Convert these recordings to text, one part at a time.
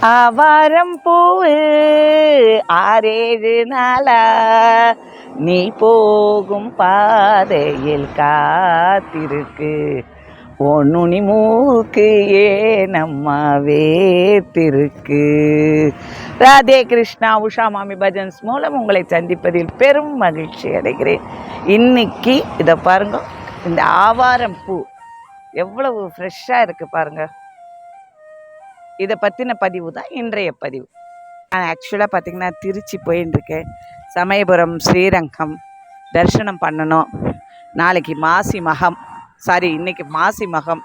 ஆவாரம் பூவு ஆறேழு நாளா. நீ போகும் பாதையில் காத்திருக்கு. ஒன்னுனி மூக்கு ஏனம்மா வேத்திருக்கு? ராதே கிருஷ்ணா உஷா மாமி பஜன்ஸ் மூலம் உங்களை சந்திப்பதில் பெரும் மகிழ்ச்சி அடைகிறேன். இன்னைக்கு இதை பாருங்க இந்த ஆவாரம் பூ எவ்வளவு ஃப்ரெஷ்ஷாக இருக்குது பாருங்கள் இதை பற்றின பதிவு தான் இன்றைய பதிவு. நான் ஆக்சுவலாக பார்த்தீங்கன்னா திருச்சி போயின்னு சமயபுரம் ஸ்ரீரங்கம் தரிசனம் பண்ணணும். நாளைக்கு மாசி மகம். சாரி இன்றைக்கி மாசி மகம்.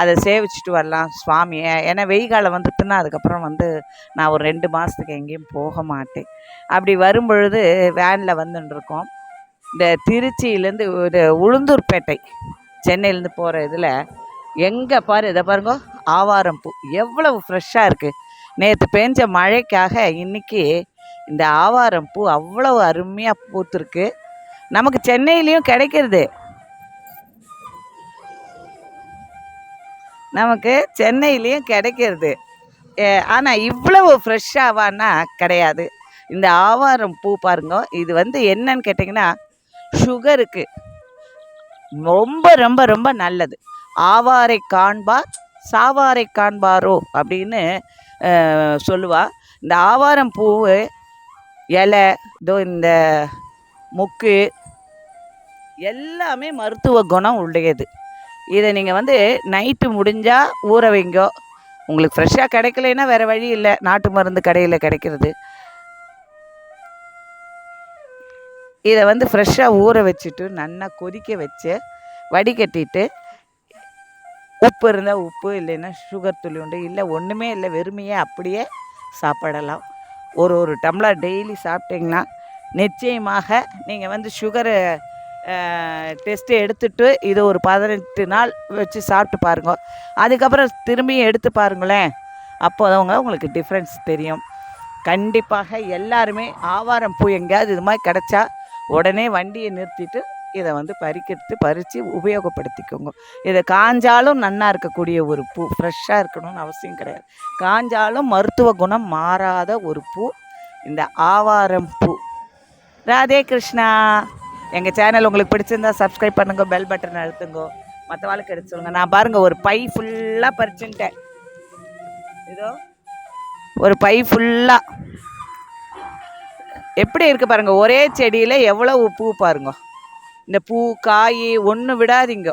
அதை சேவிச்சுட்டு வரலாம் சுவாமியை ஏன்னா வெயில் காலம் வந்துட்டுன்னா அதுக்கப்புறம் வந்து நான் ஒரு ரெண்டு மாதத்துக்கு எங்கேயும் போக மாட்டேன். அப்படி வரும்பொழுது வேனில் வந்துட்டுருக்கோம் இந்த திருச்சியிலேருந்து ஒரு உளுந்தூர்பேட்டை. சென்னையிலேருந்து போகிற இதில் எங்கே பாரு இதை பாருங்க ஆவாரம் பூ. எவ்வளவு ஃப்ரெஷ்ஷாக இருக்குது நேற்று பெஞ்ச மழைக்காக இன்னைக்கு இந்த ஆவாரம் பூ அவ்வளவு அருமையாக பூத்துருக்கு. நமக்கு சென்னையிலையும் கிடைக்கிறது. நமக்கு சென்னையிலையும் கிடைக்கிறது. ஆனால் இவ்வளவு ஃப்ரெஷ்ஷாவான்னா கிடையாது. இந்த ஆவாரம் பூ பாருங்க இது வந்து என்னன்னு கேட்டிங்கன்னா சுகருக்கு ரொம்ப ரொம்ப ரொம்ப நல்லது. ஆவாரை காண்பார் சாவாரை காண்பாரோ அப்படின்னு சொல்லுவா. இந்த ஆவாரம் பூ இலை இதோ இந்த முக்கு எல்லாமே மருத்துவ குணம் உடையது. இதை நீங்கள் வந்து நைட்டு முடிஞ்சால் ஊற வைங்கோ. உங்களுக்கு ஃப்ரெஷ்ஷாக கிடைக்கலைன்னா வேறு வழி இல்லை. நாட்டு மருந்து கடையில் கிடைக்கிறது. இதை வந்து ஃப்ரெஷ்ஷாக ஊற வச்சுட்டு நல்லா கொதிக்க வச்சு வடிகட்டிட்டு உப்பு இருந்தால் உப்பு இல்லைன்னா சுகர் துளி உண்டு இல்லை ஒன்றுமே இல்லை வெறுமையே அப்படியே சாப்பிடலாம். ஒரு ஒரு டம்ளர் டெய்லி சாப்பிட்டீங்கன்னா நிச்சயமாக நீங்கள் வந்து சுகரு டெஸ்ட்டு எடுத்துட்டு இது ஒரு பதினெட்டு நாள் வச்சு சாப்பிட்டு பாருங்க. அதுக்கப்புறம் திரும்பியும் எடுத்து பாருங்களேன் அப்போதவங்க உங்களுக்கு டிஃப்ரென்ஸ் தெரியும். கண்டிப்பாக எல்லாருமே ஆவாரம் பூ எங்கேயாவது இது மாதிரி கிடச்சா உடனே வண்டியை நிறுத்திட்டு இதை வந்து பறிக்கிறது பறித்து உபயோகப்படுத்திக்கோங்க. இதை காஞ்சாலும் நன்னா இருக்கக்கூடிய ஒரு பூ ஃப்ரெஷ்ஷாக இருக்கணும்னு அவசியம் கிடையாது. காஞ்சாலும் மருத்துவ குணம் மாறாத ஒரு பூ இந்த ஆவாரம் பூ. ராதே கிருஷ்ணா. எங்கள் சேனல் உங்களுக்கு பிடிச்சிருந்தா சப்ஸ்கிரைப் பண்ணுங்க பெல் பட்டன் அழுத்துங்க. மற்றவாளுக்கு வாழ்க்கை எடுத்து சொல்லுங்க. நான் பாருங்கள் ஒரு பை ஃபுல்லாக பறிச்சுட்டேன் இதோ ஒரு பை ஃபுல்லாக எப்படி இருக்குது பாருங்கள் ஒரே செடியில் எவ்வளவு பூ பாருங்க. இந்த பூ காய் ஒன்று விடாதீங்க.